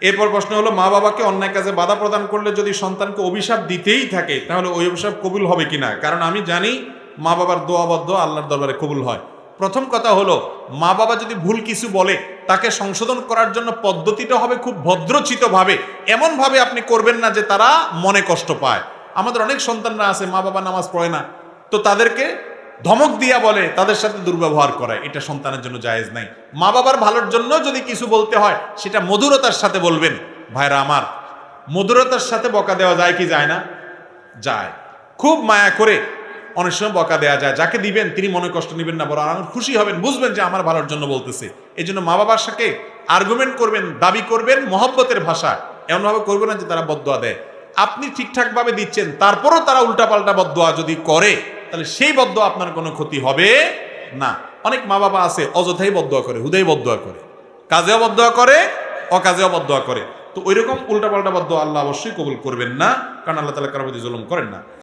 এরপর প্রশ্ন হলো, মা বাবাকে অন্যায় কাজে বাধা প্রদান করলে যদি সন্তানকে অভিশাপ দিতেই থাকে, তাহলে ওই অভিশাপ কবুল হবে কিনা? কারণ আমি জানি মা বাবার দোয়াবদ্ধ আল্লাহর দরবারে কবুল হয়। প্রথম কথা হলো, মা বাবা যদি ভুল কিছু বলে, তাকে সংশোধন করার জন্য পদ্ধতিটা হবে খুব ভদ্রচিতভাবে। এমনভাবে আপনি করবেন না যে তারা মনে কষ্ট পায়। আমাদের অনেক সন্তানরা আছে, মা বাবা নামাজ পড়ে না। তো তাদেরকে ধমক দিয়া বলে, তাদের সাথে দুর্ব্যবহার করায় এটা সন্তানের জন্য জায়েজ নাই। মা বাবার ভালোর জন্য যদি কিছু বলতে হয়, সেটা মধুরতার সাথে বলবেন। ভাইরা আমার, মধুরতার সাথে বকা দেওয়া যায় কি যায় না? যায়। খুব মায়া করে অনেক সময় বকা দেওয়া যায়। যাকে দিবেন, তিনি মনে কষ্ট নেবেন না আনন্দ খুশি হবেন, বুঝবেন যে আমার ভালোর জন্য বলতেছে। এই জন্য মা বাবার সাথে আর্গুমেন্ট করবেন, দাবি করবেন, মহব্বতের ভাষা। এমনভাবে করবেন না যে তারা বদোয়া দেয়। আপনি ঠিকঠাকভাবে দিচ্ছেন, তারপরও তারা উল্টাপাল্টা বদোয়া যদি করে তাহলে সেই বদ্ধ আপনার কোনো ক্ষতি হবে না। অনেক মা বাবা আছে, অযথাই বদ্ধ করে, হুদাই বদ্ধ করে। কাজে বদোয়া করে অকাজে বদোয়া করে। তো ওইরকম উল্টাপাল্টা বদ্ধ আল্লাহ অবশ্যই কবুল করবেন না, কারণ আল্লাহ তালা কারোর প্রতি জুলুম করেন না।